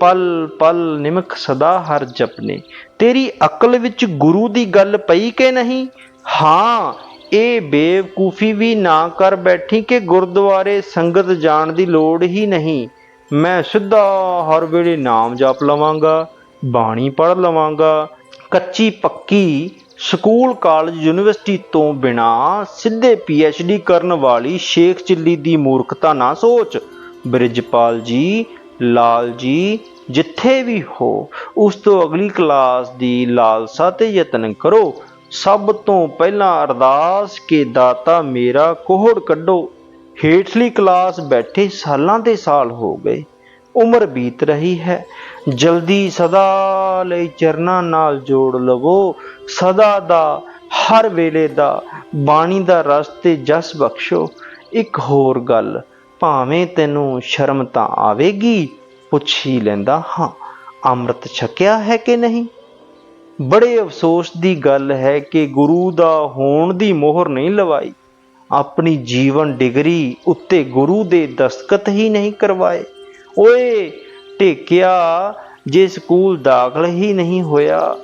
ਪਲ ਪਲ ਨਿਮਖ ਸਦਾ ਹਰ ਜਪਨੇ। ਤੇਰੀ ਅਕਲ ਵਿੱਚ ਗੁਰੂ ਦੀ ਗੱਲ ਪਈ ਕਿ ਨਹੀਂ? ਹਾਂ, ਇਹ ਬੇਵਕੂਫੀ ਵੀ ਨਾ ਕਰ ਬੈਠੀ ਕਿ ਗੁਰਦੁਆਰੇ ਸੰਗਤ ਜਾਣ ਦੀ ਲੋੜ ਹੀ ਨਹੀਂ। ਮੈਂ ਸਿੱਧਾ ਹਰ ਵੇਲੇ ਨਾਮ ਜਪ ਲਵਾਂਗਾ, ਬਾਣੀ ਪੜ੍ਹ ਲਵਾਂਗਾ। ਕੱਚੀ ਪੱਕੀ ਸਕੂਲ, ਕਾਲਜ, ਯੂਨੀਵਰਸਿਟੀ ਤੋਂ ਬਿਨਾ ਸਿੱਧੇ ਡੀ ਕਰਨ ਵਾਲੀ ਸ਼ੇਖ ਚਿੱਲੀ ਦੀ ਮੂਰਖਤਾ ਨਾ ਸੋਚ। ਬ੍ਰਿਜਪਾਲ ਜੀ, ਲਾਲ ਜੀ, ਜਿੱਥੇ ਵੀ ਹੋ, ਉਸ ਤੋਂ ਅਗਲੀ ਕਲਾਸ ਦੀ ਲਾਲਸਾ ਤੇ ਯਤਨ ਕਰੋ। ਸਭ ਤੋਂ ਪਹਿਲਾਂ ਅਰਦਾਸ ਕੇ ਦਾਤਾ ਮੇਰਾ ਕੋਹੜ ਕੱਢੋ। ਹੇਠਲੀ ਕਲਾਸ ਬੈਠੇ ਸਾਲਾਂ ਦੇ ਸਾਲ ਹੋ ਗਏ। ਉਮਰ ਬੀਤ ਰਹੀ ਹੈ। ਜਲਦੀ ਸਦਾ ਲਈ ਚਰਨਾਂ ਨਾਲ ਜੋੜ ਲਵੋ। ਸਦਾ ਦਾ, ਹਰ ਵੇਲੇ ਦਾ, ਬਾਣੀ ਦਾ ਰਸ ਤੇ ਜਸ ਬਖਸ਼ੋ। ਇੱਕ ਹੋਰ ਗੱਲ, ਭਾਵੇਂ ਤੈਨੂੰ ਸ਼ਰਮ ਤਾਂ ਆਵੇਗੀ, ਪੁੱਛ ਹੀ ਲੈਂਦਾ ਹਾਂ, ਅੰਮ੍ਰਿਤ ਛਕਿਆ ਹੈ ਕਿ ਨਹੀਂ? ਬੜੇ ਅਫਸੋਸ ਦੀ ਗੱਲ ਹੈ ਕਿ ਗੁਰੂ ਦਾ ਹੋਣ ਦੀ ਮੋਹਰ ਨਹੀਂ ਲਵਾਈ। ਆਪਣੀ ਜੀਵਨ ਡਿਗਰੀ ਉੱਤੇ ਗੁਰੂ ਦੇ ਦਸਤਖਤ ਹੀ ਨਹੀਂ ਕਰਵਾਏ। ਓਏ ਟੇਕਿਆ ਜੇ ਸਕੂਲ ਦਾਖਲ ਹੀ ਨਹੀਂ ਹੋਇਆ,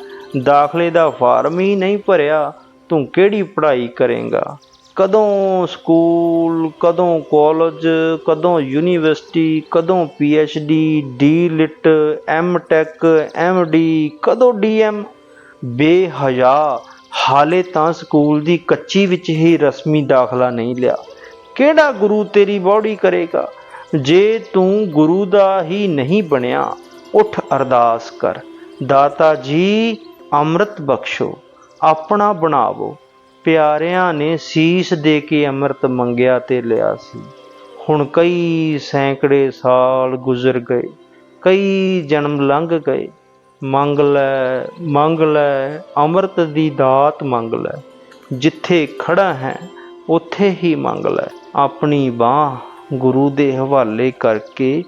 ਦਾਖਲੇ ਦਾ ਫਾਰਮ ਹੀ ਨਹੀਂ ਭਰਿਆ, ਤੂੰ ਕਿਹੜੀ ਪੜ੍ਹਾਈ ਕਰੇਗਾ? ਕਦੋਂ ਸਕੂਲ, ਕਦੋਂ ਕਾਲਜ, ਕਦੋਂ ਯੂਨੀਵਰਸਿਟੀ, ਕਦੋਂ D D Litt, M Tech, M D, ਕਦੋਂ ਡੀ ਡੀਐਮ ਬੇਹਯਾ ਹਾਲੇ ਤਾਂ ਸਕੂਲ ਦੀ ਕੱਚੀ ਵਿੱਚ ਹੀ ਰਸਮੀ ਦਾਖਲਾ ਨਹੀਂ ਲਿਆ। ਕਿਹੜਾ ਗੁਰੂ ਤੇਰੀ ਬੌੜੀ ਕਰੇਗਾ? ਜੇ ਤੂੰ ਗੁਰੂ ਦਾ ਹੀ ਨਹੀਂ ਬਣਿਆ, ਉਠ ਅਰਦਾਸ ਕਰ। ਦਾਤਾ ਜੀ, ਅੰਮ੍ਰਿਤ ਬਖਸ਼ੋ, ਆਪਣਾ ਬਣਾਵੋ। ਪਿਆਰਿਆਂ ਨੇ ਸੀਸ ਦੇ ਕੇ ਅੰਮ੍ਰਿਤ ਮੰਗਿਆ ਤੇ ਲਿਆ ਸੀ। ਹੁਣ ਕਈ ਸੈਂਕੜੇ ਸਾਲ ਗੁਜ਼ਰ ਗਏ, ਕਈ ਜਨਮ ਲੰਘ ਗਏ। ਮੰਗ ਲੈ ਮੰਗ ਲੈ, ਅੰਮ੍ਰਿਤ ਦੀ ਦਾਤ ਮੰਗ ਲੈ। ਜਿੱਥੇ ਖੜਾ ਹੈ, ਉੱਥੇ ਹੀ ਮੰਗ ਲੈ। ਆਪਣੀ ਬਾਹ ਗੁਰੂ ਦੇ ਹਵਾਲੇ ਕਰਕੇ,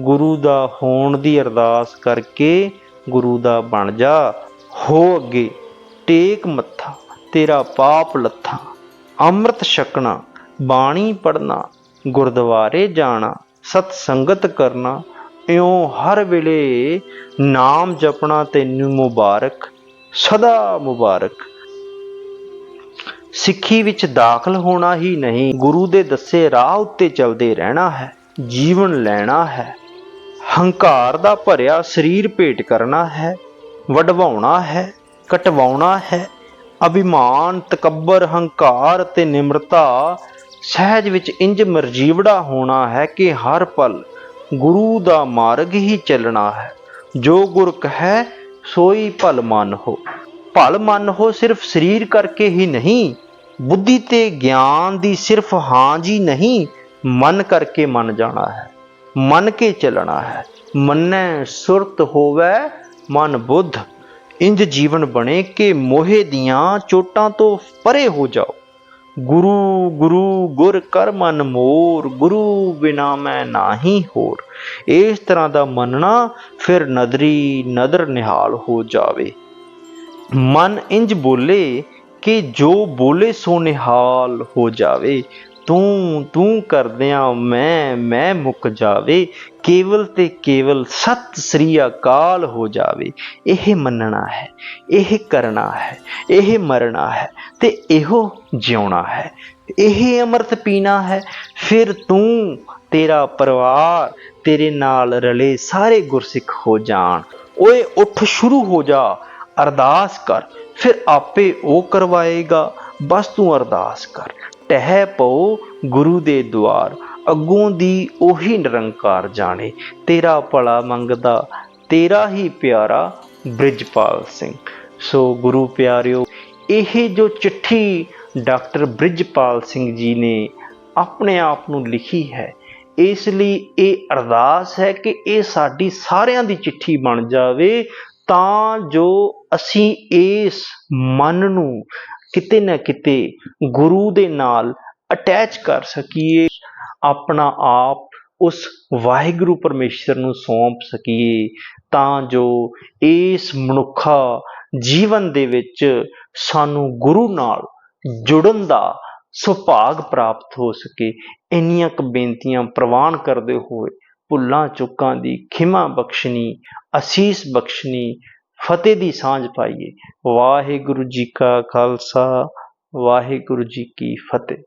ਗੁਰੂ ਦਾ ਹੋਣ ਦੀ ਅਰਦਾਸ ਕਰਕੇ ਗੁਰੂ ਦਾ ਬਣ ਜਾ। ਹੋ ਅੱਗੇ, ਟੇਕ ਮੱਥਾ, ਤੇਰਾ ਪਾਪ ਲੱਥਾ। ਅੰਮ੍ਰਿਤ ਛਕਣਾ, ਬਾਣੀ ਪੜਨਾ ਗੁਰਦੁਆਰੇ ਜਾਣਾ, ਸਤ ਸੰਗਤ ਕਰਨਾ ਇਉਂ ਹਰ ਵੇਲੇ ਨਾਮ ਜਪਣਾ ਤੈਨੂੰ ਮੁਬਾਰਕ, ਸਦਾ ਮੁਬਾਰਕ। ਸਿੱਖੀ ਵਿੱਚ ਦਾਖਲ ਹੋਣਾ ਹੀ ਨਹੀਂ, ਗੁਰੂ ਦੇ ਦੱਸੇ ਰਾਹ ਉੱਤੇ ਚੱਲਦੇ ਰਹਿਣਾ ਹੈ, ਜੀਵਨ ਲੈਣਾ ਹੈ। ਹੰਕਾਰ ਦਾ ਭਰਿਆ ਸਰੀਰ ਭੇਟ ਕਰਨਾ ਹੈ, ਵਡਵਾਉਣਾ ਹੈ, ਕਟਵਾਉਣਾ ਹੈ। ਅਭਿਮਾਨ, ਤਕੱਬਰ, ਹੰਕਾਰ ਤੇ ਨਿਮਰਤਾ ਸਹਿਜ ਵਿੱਚ ਇੰਜ ਮਰਜੀਵੜਾ ਹੋਣਾ ਹੈ ਕਿ ਹਰ ਪਲ ਗੁਰੂ ਦਾ ਮਾਰਗ ਹੀ ਚੱਲਣਾ ਹੈ। ਜੋ ਗੁਰ ਕਹੈ, ਸੋਈ ਭਲ ਮਨ ਹੋ। ਭਲ ਮਨ ਹੋ ਸਿਰਫ ਸਰੀਰ ਕਰਕੇ ਹੀ ਨਹੀਂ, ਬੁੱਧੀ ਤੇ ਗਿਆਨ ਦੀ ਸਿਰਫ ਹਾਂ ਜੀ ਨਹੀਂ, ਮਨ ਕਰਕੇ ਮੰਨ ਜਾਣਾ ਹੈ। ਮੰਨ ਕੇ ਚੱਲਣਾ ਹੈ। ਮੰਨੈ ਸੁਰਤ ਹੋਵੇ ਮਨ ਬੁੱਧ। ਇੰਜ ਜੀਵਨ ਬਣੇ ਕਿ ਮੋਹੇ ਦੀਆਂ ਚੋਟਾਂ ਤੋਂ ਪਰੇ ਹੋ ਜਾਓ। ਗੁਰੂ ਗੁਰੂ ਗੁਰ ਕਰ ਮਨ ਮੋਰ, ਗੁਰੂ ਬਿਨਾ ਮੈਂ ਨਾਹੀ ਹੋਰ। ਇਸ ਤਰ੍ਹਾਂ ਦਾ ਮੰਨਣਾ ਫਿਰ ਨਦਰੀ ਨਦਰ ਨਿਹਾਲ ਹੋ ਜਾਵੇ। ਮਨ ਇੰਜ ਬੋਲੇ ਕਿ ਜੋ ਬੋਲੇ ਸੋ ਨਿਹਾਲ ਹੋ ਜਾਵੇ। ਤੂੰ ਤੂੰ ਕਰਦਿਆਂ ਮੈਂ ਮੈਂ ਮੁੱਕ ਜਾਵੇ, ਕੇਵਲ ਤੇ ਕੇਵਲ ਸਤ ਸ੍ਰੀ ਅਕਾਲ ਹੋ ਜਾਵੇ। ਇਹ ਮੰਨਣਾ ਹੈ, ਇਹ ਕਰਨਾ ਹੈ, ਇਹ ਮਰਨਾ ਹੈ ਤੇ ਇਹੋ ਜਿਉਣਾ ਹੈ। ਇਹ ਅੰਮ੍ਰਿਤ ਪੀਣਾ ਹੈ, ਫਿਰ ਤੂੰ ਤੇਰਾ ਪਰਿਵਾਰ ਤੇਰੇ ਨਾਲ ਰਲੇ ਸਾਰੇ ਗੁਰਸਿੱਖ ਹੋ ਜਾਣ। ਓਏ, ਉੱਠ ਸ਼ੁਰੂ ਹੋ ਜਾ, ਅਰਦਾਸ ਕਰ, ਫਿਰ ਆਪੇ ਉਹ ਕਰਵਾਏਗਾ। ਬਸ ਤੂੰ ਅਰਦਾਸ ਕਰ। ਟਹਿ ਪਉ ਗੁਰੂ ਦੇ ਦੁਆਰ, ਅੱਗੋਂ ਦੀ ਉਹੀ ਨਿਰੰਕਾਰ ਜਾਣੇ। ਤੇਰਾ ਭਲਾ ਮੰਗਦਾ, ਤੇਰਾ ਹੀ ਪਿਆਰਾ ਬ੍ਰਿਜਪਾਲ ਸਿੰਘ। ਸੋ ਗੁਰੂ ਪਿਆਰਿਓ, ਇਹ ਜੋ ਚਿੱਠੀ ਡਾਕਟਰ ਬ੍ਰਿਜਪਾਲ ਸਿੰਘ ਜੀ ਨੇ ਆਪਣੇ ਆਪ ਨੂੰ ਲਿਖੀ ਹੈ, ਇਸ ਲਈ ਇਹ ਅਰਦਾਸ ਹੈ ਕਿ ਇਹ ਸਾਡੀ ਸਾਰਿਆਂ ਦੀ ਚਿੱਠੀ ਬਣ ਜਾਵੇ, ਤਾਂ ਜੋ ਅਸੀਂ ਇਸ ਮਨ ਨੂੰ ਕਿਤੇ ਨਾ ਕਿਤੇ ਗੁਰੂ ਦੇ ਨਾਲ ਅਟੈਚ ਕਰ ਸਕੀਏ, ਆਪਣਾ ਆਪ ਉਸ ਵਾਹਿਗੁਰੂ ਪਰਮੇਸ਼ਰ ਨੂੰ ਸੌਂਪ ਸਕੀਏ, ਤਾਂ ਜੋ ਇਸ ਮਨੁੱਖਾ ਜੀਵਨ ਦੇ ਵਿੱਚ ਸਾਨੂੰ ਗੁਰੂ ਨਾਲ ਜੁੜਨ ਦਾ ਸੁਭਾਗ ਪ੍ਰਾਪਤ ਹੋ ਸਕੇ। ਇੰਨੀਆਂ ਕੁ ਬੇਨਤੀਆਂ ਪ੍ਰਵਾਨ ਕਰਦੇ ਹੋਏ ਭੁੱਲਾਂ ਚੁੱਕਾਂ ਦੀ ਖਿਮਾ ਬਖਸ਼ਣੀ, ਅਸੀਸ ਬਖਸ਼ਣੀ ਫਤਿਹ ਦੀ ਸਾਂਝ ਪਾਈਏ। ਵਾਹਿਗੁਰੂ ਜੀ ਕਾ ਖਾਲਸਾ ਵਾਹਿਗੁਰੂ ਜੀ ਕੀ ਫਤਿਹ।